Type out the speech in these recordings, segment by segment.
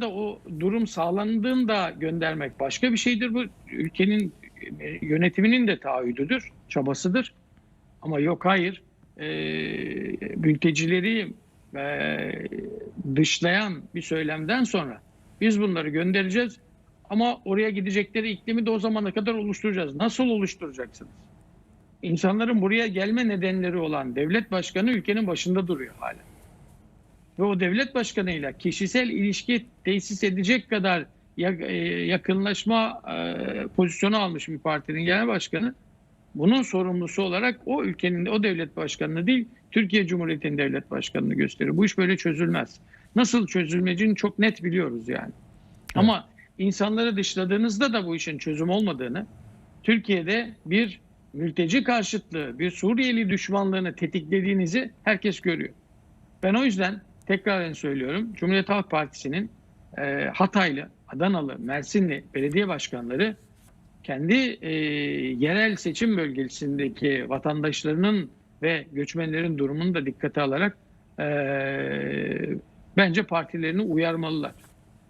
da o durum sağlandığında göndermek başka bir şeydir. Bu ülkenin e, yönetiminin de taahhüdüdür, çabasıdır. Ama yok hayır, e, mültecileri e, dışlayan bir söylemden sonra biz bunları göndereceğiz. Ama oraya gidecekleri iklimi de o zamana kadar oluşturacağız. Nasıl oluşturacaksınız? İnsanların buraya gelme nedenleri olan devlet başkanı ülkenin başında duruyor hala ve o devlet başkanıyla kişisel ilişki tesis edecek kadar e, yakınlaşma e, pozisyonu almış bir partinin genel başkanı bunun sorumlusu olarak o ülkenin o devlet başkanını değil Türkiye Cumhuriyeti'nin devlet başkanını gösterir. Bu iş böyle çözülmez. Nasıl çözülmeyeceğini çok net biliyoruz yani. Ama insanları dışladığınızda da bu işin çözüm olmadığını Türkiye'de bir mülteci karşıtlığı, bir Suriyeli düşmanlığını tetiklediğinizi herkes görüyor. Ben o yüzden tekrar söylüyorum. Cumhuriyet Halk Partisi'nin e, Hataylı, Adanalı, Mersinli belediye başkanları kendi e, yerel seçim bölgesindeki vatandaşlarının ve göçmenlerin durumunu da dikkate alarak e, bence partilerini uyarmalılar.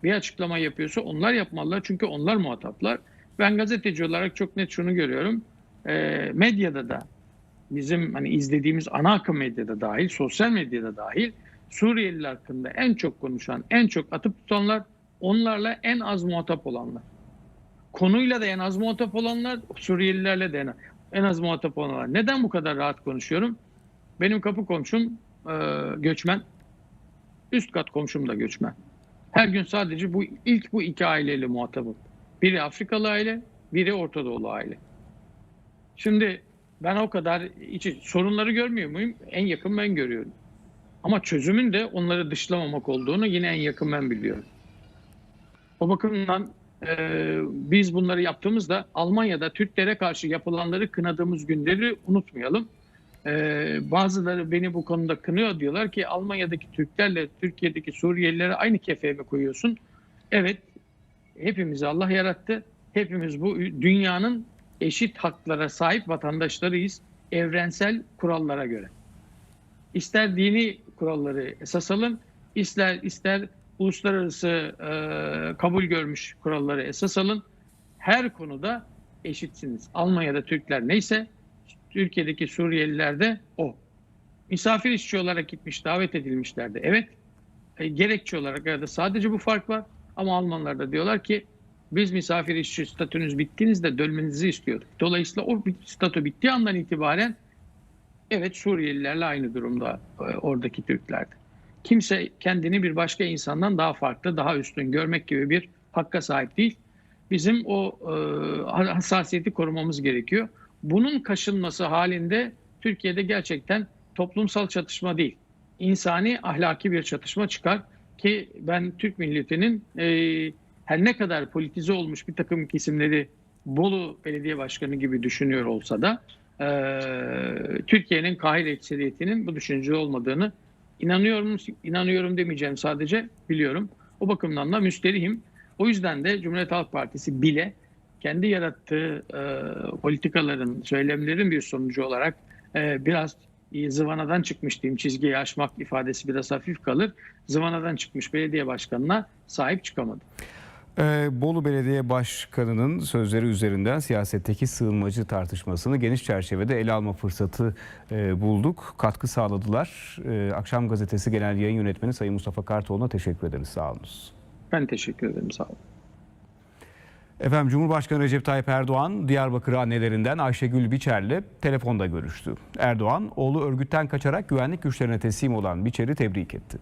Bir açıklama yapıyorsa onlar yapmalılar çünkü onlar muhataplar. Ben gazeteci olarak çok net şunu görüyorum. E, medyada da bizim hani izlediğimiz ana akım medyada dahil, sosyal medyada dahil Suriyeliler hakkında en çok konuşan, en çok atıp tutanlar onlarla en az muhatap olanlar. Konuyla da en az muhatap olanlar, Suriyelilerle de en, en az muhatap olanlar. Neden bu kadar rahat konuşuyorum? Benim kapı komşum e, göçmen. Üst kat komşum da göçmen. Her gün sadece bu ilk bu iki aileyle muhatabım. Biri Afrikalı aile, biri Orta Doğulu aile. Şimdi ben o kadar içi, sorunları görmüyor muyum? En yakın ben görüyorum. Ama çözümün de onları dışlamamak olduğunu yine en yakın ben biliyorum. O bakımdan e, biz bunları yaptığımızda Almanya'da Türklere karşı yapılanları kınadığımız günleri unutmayalım. E, bazıları beni bu konuda kınıyor diyorlar ki Almanya'daki Türklerle Türkiye'deki Suriyelilere aynı kefeye mi koyuyorsun? Evet, hepimizi Allah yarattı. Hepimiz bu dünyanın eşit haklara sahip vatandaşlarıyız evrensel kurallara göre. İster dini kuralları esas alın, ister ister uluslararası e, kabul görmüş kuralları esas alın. Her konuda eşitsiniz. Almanya'da Türkler neyse Türkiye'deki Suriyeliler de o. Misafir işçi olarak gitmiş, davet edilmişlerdi. Evet, e, gerekçe olarak arada sadece bu fark var. Ama Almanlar da diyorlar ki biz misafir işçi statünüz bittiğinizde dönmenizi istiyorduk. Dolayısıyla o statü bittiği andan itibaren evet Suriyelilerle aynı durumda e, oradaki Türklerde. Kimse kendini bir başka insandan daha farklı, daha üstün görmek gibi bir hakka sahip değil. Bizim o e, hassasiyeti korumamız gerekiyor. Bunun kaşınması halinde Türkiye'de gerçekten toplumsal çatışma değil, insani ahlaki bir çatışma çıkar ki ben Türk milletinin e, her ne kadar politize olmuş bir takım kesimleri Bolu Belediye Başkanı gibi düşünüyor olsa da e, Türkiye'nin kahir ekseriyetinin bu düşünce olmadığını inanıyorum, inanıyorum demeyeceğim sadece biliyorum. O bakımdan da müsterihim. O yüzden de Cumhuriyet Halk Partisi bile kendi yarattığı e, politikaların, söylemlerin bir sonucu olarak e, biraz zıvanadan çıkmış diyeyim çizgiyi aşmak ifadesi biraz hafif kalır. Zıvanadan çıkmış belediye başkanına sahip çıkamadı. Ee, Bolu Belediye Başkanı'nın sözleri üzerinden siyasetteki sığınmacı tartışmasını geniş çerçevede ele alma fırsatı e, bulduk. Katkı sağladılar. E, Akşam Gazetesi Genel Yayın Yönetmeni Sayın Mustafa Kartoğlu'na teşekkür ederiz. Sağ olunuz. Ben teşekkür ederim. Sağ olun. Efendim Cumhurbaşkanı Recep Tayyip Erdoğan Diyarbakır annelerinden Ayşegül Biçer'le telefonda görüştü. Erdoğan oğlu örgütten kaçarak güvenlik güçlerine teslim olan Biçer'i tebrik etti.